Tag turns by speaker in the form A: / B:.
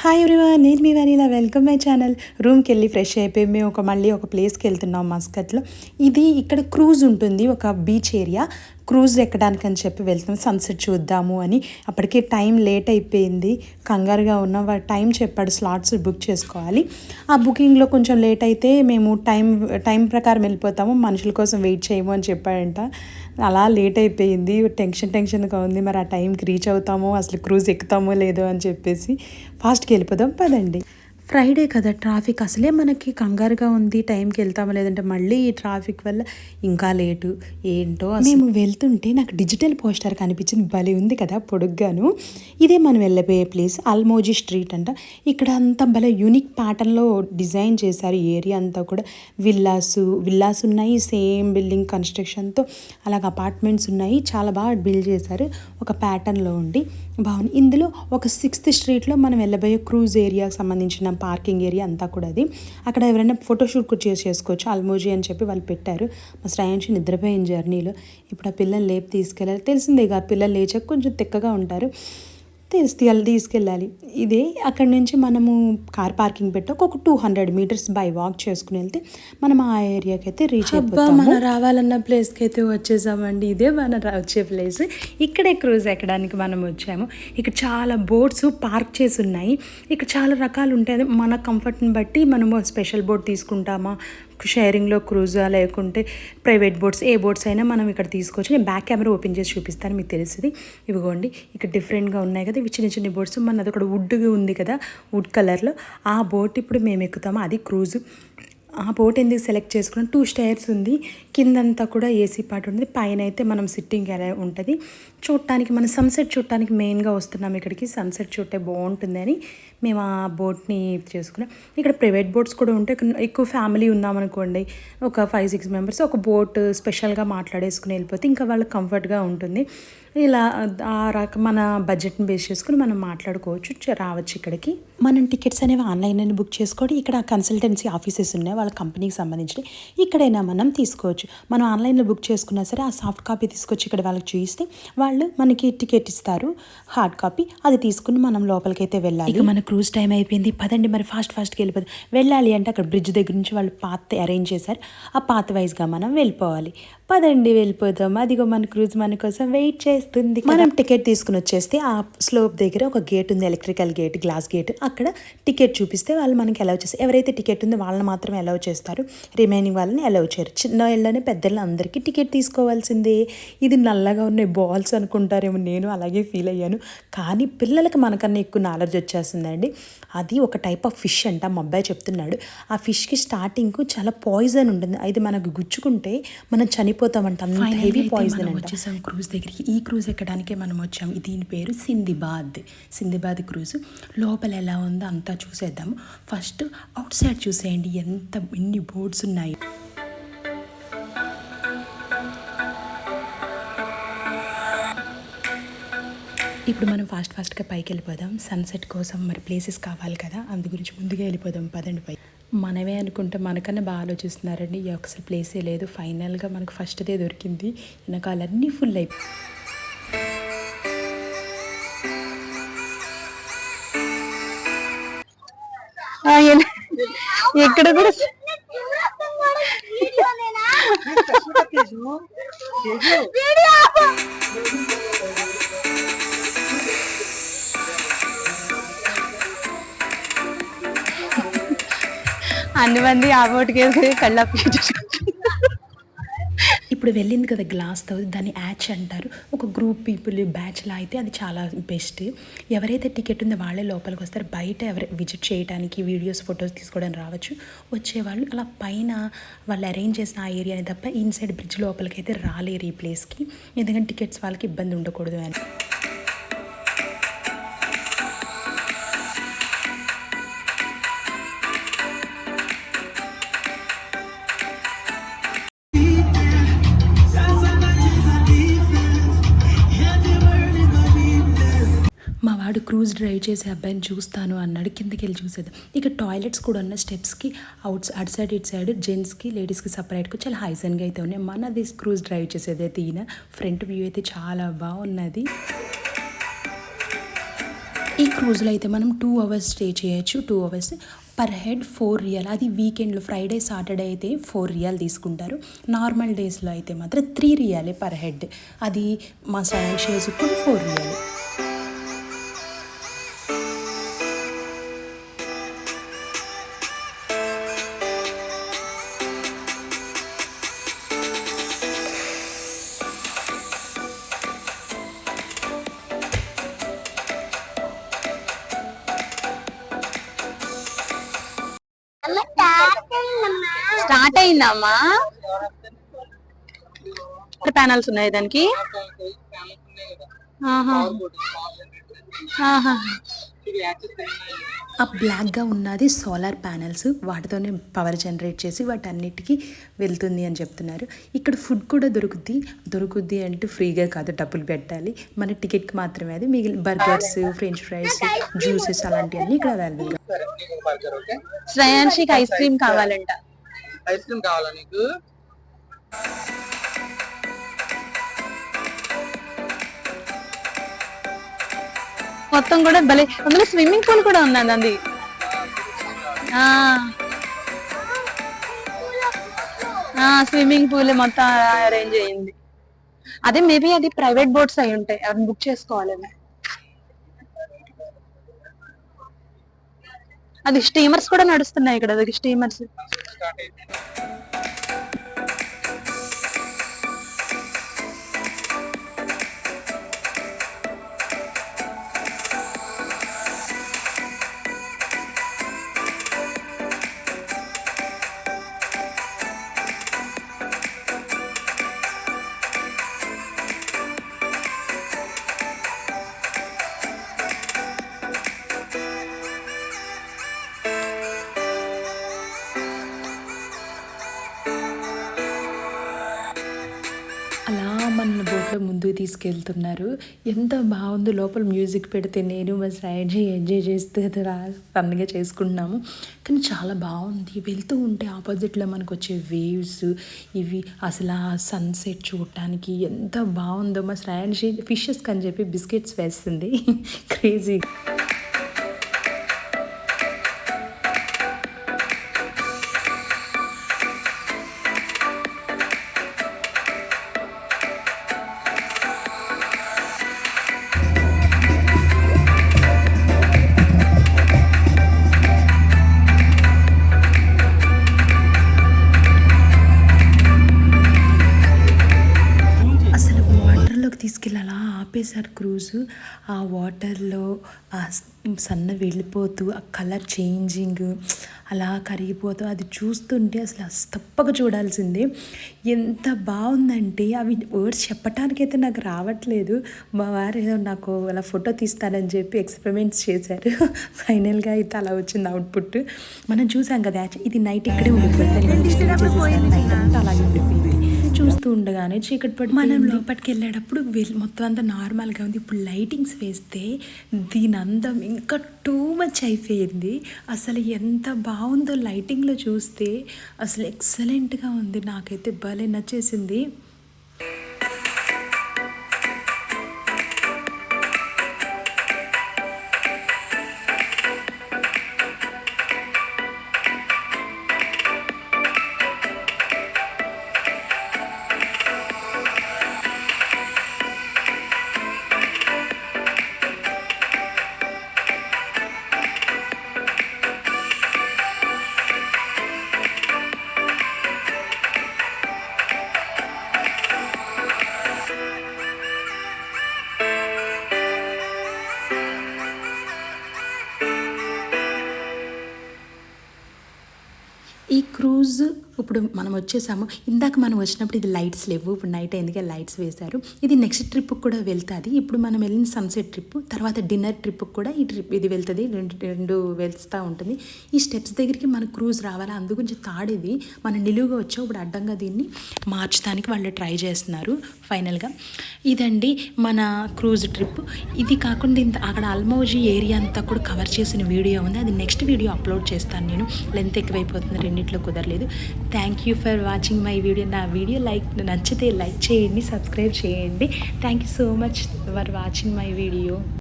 A: Hi everyone నేను మీ వనీలా వెల్కమ్ మై ఛానల్ రూమ్కి వెళ్ళి ఫ్రెష్ అయిపోయి మేము ఒక మళ్ళీ ఒక ప్లేస్కి వెళ్తున్నాం మస్కట్లో ఇది ఇక్కడ క్రూజ్ ఉంటుంది ఒక బీచ్ ఏరియా క్రూజ్ ఎక్కడానికి అని చెప్పి వెళ్తాం సన్సెట్ చూద్దాము అని. అప్పటికే టైం లేట్ అయిపోయింది కంగారుగా ఉన్న వాడు టైం చెప్పాడు స్లాట్స్ బుక్ చేసుకోవాలి. ఆ బుకింగ్లో కొంచెం లేట్ అయితే మేము టైం టైం ప్రకారం వెళ్ళిపోతాము మనుషుల కోసం వెయిట్ చేయము అని చెప్పాడంట. అలా లేట్ అయిపోయింది టెన్షన్ టెన్షన్గా ఉంది మరి ఆ టైంకి రీచ్ అవుతామో అసలు క్రూజ్ ఎక్కుతామో లేదో అని చెప్పేసి. ఫాస్ట్కి వెళ్ళిపోదాం పదండి. ఫ్రైడే కదా ట్రాఫిక్ అసలే మనకి కంగారుగా ఉంది టైంకి వెళ్తామో లేదంటే మళ్ళీ ఈ ట్రాఫిక్ వల్ల ఇంకా లేటు ఏంటో మేము వెళ్తుంటే నాకు డిజిటల్ పోస్టర్ కనిపించింది. భలే ఉంది కదా పొడుగ్గాను. ఇదే మనం వెళ్ళబోయే ప్లేస్ అల్మోజీ స్ట్రీట్ అంట. ఇక్కడ అంతా భలే యూనిక్ ప్యాటర్న్లో డిజైన్ చేశారు ఏరియా అంతా కూడా. విల్లాస్ విల్లాస్ ఉన్నాయి సేమ్ బిల్డింగ్ కన్స్ట్రక్షన్తో అలాగ అపార్ట్మెంట్స్ ఉన్నాయి చాలా బాగా బిల్డ్ చేశారు. ఒక ప్యాటర్న్లో ఉండి. బాగుంది. ఇందులో ఒక సిక్స్త్ స్ట్రీట్లో మనం వెళ్ళబోయే క్రూజ్ ఏరియాకి సంబంధించిన పార్కింగ్ ఏరియా అంతా కూడా అది. అక్కడ ఎవరైనా ఫోటోషూట్ కూడా చేసి చేసుకోవచ్చు. అల్మోజీ అని చెప్పి వాళ్ళు పెట్టారు. మా శ్రాయంచి నిద్రపోయిన జర్నీలో. ఇప్పుడు ఆ పిల్లలు లేపి తీసుకెళ్ళాలి. తెలిసిందే ఇక ఆ పిల్లలు లేచాక కొంచెం తిక్కగా ఉంటారు. తీసుకెళ్ళి తీసుకెళ్ళాలి ఇదే అక్కడ నుంచి మనము కార్ పార్కింగ్ పెట్టి. ఒక two hundred metres by walk చేసుకుని వెళ్తే మనం ఆ ఏరియాకి అయితే రీచ్ అయిపోతాం మన రావాలన్న ప్లేస్కి అయితే వచ్చేసామండి. ఇదే మన వచ్చే ప్లేస్ ఇక్కడే క్రూజ్ ఎక్కడానికి మనం వచ్చాము. ఇక్కడ చాలా బోట్స్ పార్క్ చేసి ఉన్నాయి. ఇక్కడ చాలా రకాలు ఉంటాయి. మన కంఫర్ట్ని బట్టి మనము స్పెషల్ బోట్ తీసుకుంటామా? షేరింగ్లో క్రూజా లేకుంటే ప్రైవేట్ బోట్స్ ఏ బోట్స్ అయినా మనం ఇక్కడ తీసుకోవచ్చు నేను బ్యాక్ కెమెరా ఓపెన్ చేసి చూపిస్తాను మీకు తెలిసింది ఇవిగోండి ఇక్కడ డిఫరెంట్గా ఉన్నాయి కదా ఇవి చిన్న చిన్న బోట్స్. మనది ఒకటి వుడ్ ఉంది కదా వుడ్ కలర్లో. ఆ బోట్ ఇప్పుడు మేము ఎక్కుతాము. అది క్రూజ్. ఆ బోట్ ఎందుకు సెలెక్ట్ చేసుకున్నాం? టూ స్టైర్స్ ఉంది. కిందంతా కూడా ఏసీ పార్ట్ ఉంది. పైన అయితే మనం సిట్టింగ్ ఎలా ఉంటుంది. చూడటానికి మనం సన్సెట్ చూడటానికి మెయిన్గా వస్తున్నాం ఇక్కడికి. సన్సెట్ చూస్తే బాగుంటుందని మేము ఆ బోట్ని చేసుకున్నాం. ఇక్కడ ప్రైవేట్ బోట్స్ కూడా ఉంటాయి. ఎక్కువ ఫ్యామిలీ ఉన్నామనుకోండి ఒక ఫైవ్ సిక్స్ మెంబర్స్ ఒక బోట్ స్పెషల్గా మాట్లాడేసుకుని వెళ్ళిపోతే ఇంకా వాళ్ళకి కంఫర్ట్గా ఉంటుంది. ఇలా ఆ రక మన బడ్జెట్ని బేస్ చేసుకుని మనం మాట్లాడుకోవచ్చు. రావచ్చు ఇక్కడికి. మనం టికెట్స్ అనేవి ఆన్లైన్ అని బుక్ చేసుకోవడం ఇక్కడ కన్సల్టెన్సీ ఆఫీసెస్ ఉన్నాయి వాళ్ళ కంపెనీకి సంబంధించి ఇక్కడైనా మనం తీసుకోవచ్చు. మనం ఆన్లైన్లో బుక్ చేసుకున్నా సరే ఆ సాఫ్ట్ కాపీ తీసుకొచ్చి ఇక్కడ వాళ్ళకి చూపిస్తే వాళ్ళు మనకి టికెట్ ఇస్తారు. Hard copy. అది తీసుకుని మనం లోపలికి అయితే వెళ్ళాలి. ఇక మన క్రూజ్ టైం అయిపోయింది. పదండి మరి ఫాస్ట్ ఫాస్ట్కి వెళ్ళిపోతుంది వెళ్ళాలి అంటే అక్కడ బ్రిడ్జ్ దగ్గర నుంచి వాళ్ళు పాత్ అరేంజ్ చేశారు. ఆ పాత వైజ్గా మనం వెళ్ళిపోవాలి. పదండి వెళ్ళిపోదాం. అదిగో మన క్రూజ్ మన కోసం వెయిట్ చేస్తుంది మనం టికెట్ తీసుకుని వచ్చేస్తే ఆ స్లోప్ దగ్గర ఒక గేట్ ఉంది ఎలక్ట్రికల్ గేట్ గ్లాస్ గేట్. అక్కడ టికెట్ చూపిస్తే వాళ్ళు మనకి అలౌ చేస్తారు. ఎవరైతే టికెట్ ఉందో వాళ్ళని మాత్రమే అలౌ చేస్తారు. రిమైనింగ్ వాళ్ళని అలౌ చేయరు. చిన్న ఇళ్ళనే పెద్దలు అందరికీ టికెట్ తీసుకోవాల్సిందే. ఇది నల్లగా ఉన్నాయి బాల్స్ అనుకుంటారేమో నేను అలాగే ఫీల్ అయ్యాను. కానీ పిల్లలకి మనకన్నా ఎక్కువ నాలెడ్జ్ వచ్చేస్తుందండి. అది ఒక టైప్ ఆఫ్ ఫిష్ అంట మా అబ్బాయి చెప్తున్నాడు. ఆ ఫిష్కి స్టార్టింగ్ చాలా పాయిజన్ ఉంటుంది. అది మనకు గుచ్చుకుంటే మనం చనిపో అంత హెవీ పాయిజన్ వచ్చేసాం క్రూజ్ దగ్గరికి. ఈ క్రూజ్ ఎక్కడానికే మనం వచ్చాం. దీని పేరు సిందిబాద్. సిందిబాద్ క్రూజ్ లోపల ఎలా ఉందో అంతా చూసేద్దాము. ఫస్ట్ అవుట్ సైడ్ చూసేయండి. ఎంత ఎన్ని బోర్డ్స్ ఉన్నాయి. ఇప్పుడు మనం ఫాస్ట్ ఫాస్ట్గా పైకి వెళ్ళిపోదాం. సన్సెట్ కోసం మరి ప్లేసెస్ కావాలి కదా. అందు గురించి ముందుగా వెళ్ళిపోదాం. పదండి పై మనమే అనుకుంటే మనకన్నా బాగా ఆలోచిస్తున్నారండి. ఈ అసలు ప్లేసే లేదు. ఫైనల్గా మనకు ఫస్ట్దే దొరికింది. వెనకాలన్నీ ఫుల్ అయిపోయి ఎక్కడ కూడా అన్ని మంది ఆ కళ్ళప్పి ఇప్పుడు వెళ్ళింది కదా గ్లాస్తో దాన్ని యాచ్ అంటారు. ఒక గ్రూప్ పీపుల్ బ్యాచ్లా అయితే అది చాలా బెస్ట్. ఎవరైతే టికెట్ ఉందో వాళ్ళే లోపలికి వస్తారు. బయట ఎవరు విజిట్ చేయడానికి వీడియోస్ ఫొటోస్ తీసుకోవడానికి రావచ్చు. వచ్చేవాళ్ళు అలా పైన వాళ్ళు అరేంజ్ చేసిన ఆ ఏరియాని తప్ప ఇన్సైడ్ బ్రిడ్జ్ లోపలికి అయితే రాలేరు ఈ ప్లేస్కి. ఎందుకంటే టికెట్స్ వాళ్ళకి ఇబ్బంది ఉండకూడదు అని. వాడు క్రూజ్ డ్రైవ్ చేసే అబ్బాయిని చూస్తాను అన్నాడు. కిందకి వెళ్ళి చూసేది ఇక టాయిలెట్స్ కూడా ఉన్న స్టెప్స్కి అవుట్ అటు సైడ్ ఇటు సైడ్ జెంట్స్కి లేడీస్కి సపరేట్గా చాలా హైజన్గా అయితే ఉన్నాయి. మనది క్రూజ్ డ్రైవ్ చేసేది అయితే ఈయన. ఫ్రంట్ వ్యూ అయితే చాలా బాగున్నది. ఈ క్రూజ్లో అయితే మనం టూ అవర్స్ స్టే చేయొచ్చు. Two hours per head four riyal అది వీకెండ్లో ఫ్రైడే సాటర్డే అయితే ఫోర్ రియల్ తీసుకుంటారు. నార్మల్ డేస్లో అయితే మాత్రం త్రీ రియాలే పర్ హెడ్ అది మా సైన్ షేర్స్ ఫోర్ రియాలే
B: అయిందమ్మా ప్యానల్స్ ఉన్నాయి దానికి.
A: ఆ బ్లాక్గా ఉన్నది సోలార్ ప్యానెల్స్. వాటితోనే పవర్ జనరేట్ చేసి వాటన్నిటికీ వెళ్తుంది అని చెప్తున్నారు. ఇక్కడ ఫుడ్ కూడా దొరుకుద్ది. దొరుకుద్ది అంటే ఫ్రీగా కాదు డబ్బులు పెట్టాలి. మన టికెట్కి మాత్రమే అది. మిగిలిన బర్గర్స్ ఫ్రెంచ్ ఫ్రైస్ జ్యూసెస్ అలాంటివన్నీ ఇక్కడ అవైలబుల్గా.
B: శ్రేయాన్షికి ఐస్ క్రీమ్ కావాలంట.
C: ఐస్ క్రీమ్ కావాలా నీకు?
B: మొత్తం కూడా భలే అందులో స్విమ్మింగ్ పూల్ కూడా ఉన్నది అది ఆ. స్విమ్మింగ్ పూల్ మొత్తం అరేంజ్ అయ్యింది అదే మేబీ అది ప్రైవేట్ బోట్స్ అయి ఉంటాయి అవి బుక్ చేసుకోవాలి అది స్టీమర్స్ కూడా నడుస్తున్నాయి ఇక్కడ అది స్టీమర్స్.
A: తీసుకెళ్తున్నారు. ఎంత బాగుంది లోపల మ్యూజిక్ పెడితే నేను మా శ్రాయజీ ఎంజాయ్ చేస్తే రా ఫన్గా చేసుకుంటున్నాము. కానీ చాలా బాగుంది. వెళ్తూ ఉంటే ఆపోజిట్లో మనకు వచ్చే వేవ్స్ ఇవి అసలు ఆ సన్సెట్ చూడటానికి ఎంత బాగుందో. మా శ్రాయజీ ఫిషెస్ అని చెప్పి బిస్కెట్స్ వేస్తుంది. క్రేజీ ఆపేశారు క్రూజ్ ఆ వాటర్లో ఆ సన్న వెళ్ళిపోతూ ఆ కలర్ చేంజింగ్ అలా కరిగిపోతూ అది చూస్తుంటే అసలు అస్- తప్పక చూడాల్సిందే. ఎంత బాగుందంటే అవి వర్డ్స్ చెప్పటానికైతే నాకు రావట్లేదు. మా వారు ఏదో నాకు అలా ఫోటో తీస్తానని చెప్పి ఎక్స్పెరిమెంట్స్ చేశారు. ఫైనల్గా అయితే అలా వచ్చింది అవుట్పుట్. మనం చూసాం కదా ఇది నైట్ ఇక్కడే ఉండిపోతుంది. అలాగే ఉండిపోయింది. చూస్తూ ఉండగానే చీకటి పడి మనం లోపలికి వెళ్ళేటప్పుడు మొత్తం అంతా నార్మల్గా ఉంది. ఇప్పుడు లైటింగ్స్ వేస్తే దీని అందం ఇంకా టూ మచ్ అయిపోయింది. అసలు ఎంత బాగుందో లైటింగ్లో చూస్తే అసలు ఎక్సలెంట్గా ఉంది. నాకైతే భలే నచ్చేసింది. ఈ క్రూజ్ ఇప్పుడు మనం వచ్చేసాము. ఇందాక మనం వచ్చినప్పుడు ఇది లైట్స్ లేవు. ఇప్పుడు నైట్ ఎందుకే లైట్స్ వేశారు. ఇది నెక్స్ట్ ట్రిప్ కూడా వెళ్తుంది. ఇప్పుడు మనం వెళ్ళిన సన్సెట్ ట్రిప్ తర్వాత డిన్నర్ ట్రిప్ కూడా ఈ ట్రిప్ ఇది వెళ్తుంది. రెండు రెండు వెళ్తూ ఉంటుంది. ఈ స్టెప్స్ దగ్గరికి మన క్రూజ్ రావాలా? అందుగురించి తాడేది. మనం నిలువుగా వచ్చాం ఇప్పుడు అడ్డంగా దీన్ని మార్చడానికి వాళ్ళు ట్రై చేస్తున్నారు ఫైనల్గా. ఇదండి మన క్రూజ్ ట్రిప్. ఇది కాకుండా ఇంత అక్కడ అల్మోజీ ఏరియా అంతా కూడా కవర్ చేసిన వీడియో ఉంది. అది నెక్స్ట్ వీడియో అప్లోడ్ చేస్తాను నేను. లెంత్ ఎక్కువైపోతుంది. రెండిట్లో కుదరలేదు. Thank you for watching my video నా వీడియో లైక్ నచ్చితే లైక్ చేయండి సబ్స్క్రైబ్ చేయండి. Thank you so much for watching my video